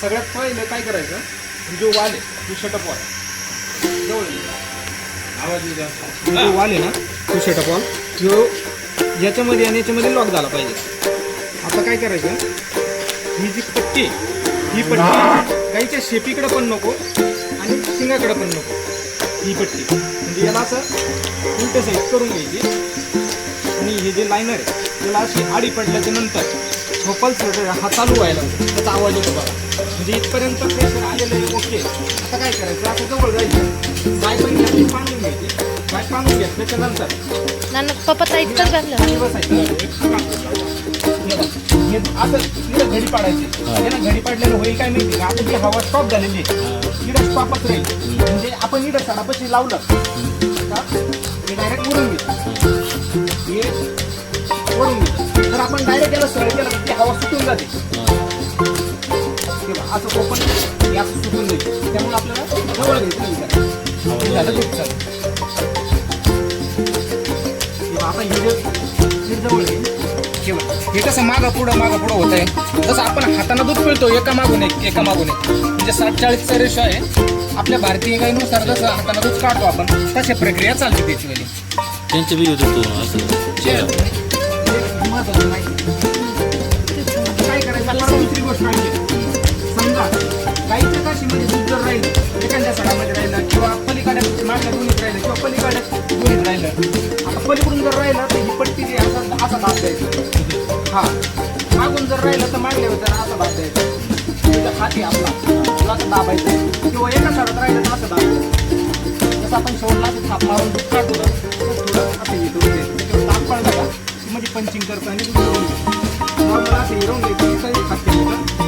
सगळ्यात पहिलं काय करायचं? जो वाल आहे तो शटअप वाल जवळ. आवाज. जो वाल आहे ना तो शटअप वाल जो याच्यामध्ये आणि याच्यामध्ये लॉक झाला पाहिजे. आता काय करायचं? ही जी पट्टी आहे, ही पट्टी गाईच्या शेपीकडे पण नको आणि शिंगाकडे पण नको. ही पट्टी. म्हणजे याला असं उलट साईड करून घ्यायची. आणि हे जे लायनर आहे त्याला अशी आडी पडल्याच्या नंतर जो पल्स हा चालू व्हायला. त्याचा आवाज येतो बघा. म्हणजे इथपर्यंत प्रेशर आलेलं आहे ओके आता काय करायचं? आता जवळ जायचं. गाय पण याची पाणून घ्यायची. गाय पाणून घेतल्याच्या नंतर नाना पप्पा ताईत तर घातलं. इकडं घडी पाडायची. हे. ना घडी पाडल्यानं होईल काय माहिती का? आता जी हवा स्टॉप झालेली आहे. इकडं स्टॉपच राहील. म्हणजे आपण इकडं सडापाशी लावलं का? हे डायरेक्ट उडून घेतो हे ओढून घेतो जर आपण डायरेक्ट याला सरळ जाते हे असं ओपन असं सुटून जाईल त्यामुळे आपल्याला जवळ घ्यायचं नाही आता हे जे जवळ हे कसं मागं पुढं मागं पुढं होत आहे जसं आपण हाताने दूध पिळतो एका मागून एक एका मागून एक. म्हणजे साठ चाळीसचा रेशो आहे. आपल्या भारतीय गाईनुसार जसं हाताने दूध काढतो आपण तशी प्रक्रिया चालते त्याची वाली त्यांचे बी होते असं. जे महत्त्वाचं माहिती. काशीमध्ये दूध जर राहिलं. एखाद्या सणामध्ये राहिलं किंवा पलीकडे मागल्या दोन्हीत राहिलं किंवा पलीकडे दोन्हीत राहिलं. आता पलीकडून जर राहिलं तर ही पट्टी जी आहे, असा असा दाब द्यायचा. हा. मागून जर राहिलं तर मागल्या जर असा दाब द्यायचा. हाती आपला असं दाबायचं किंवा एका सणात राहिलं तर असं दाबायचं जसं आपण सोडला तर थाप मारून काढतो थोडं असं हे करून द्यायचं त्याच्यावर दाब पडला का की पंचिंग करतो आणि नॉर्मल असं हिरवून घ्यायचं खाते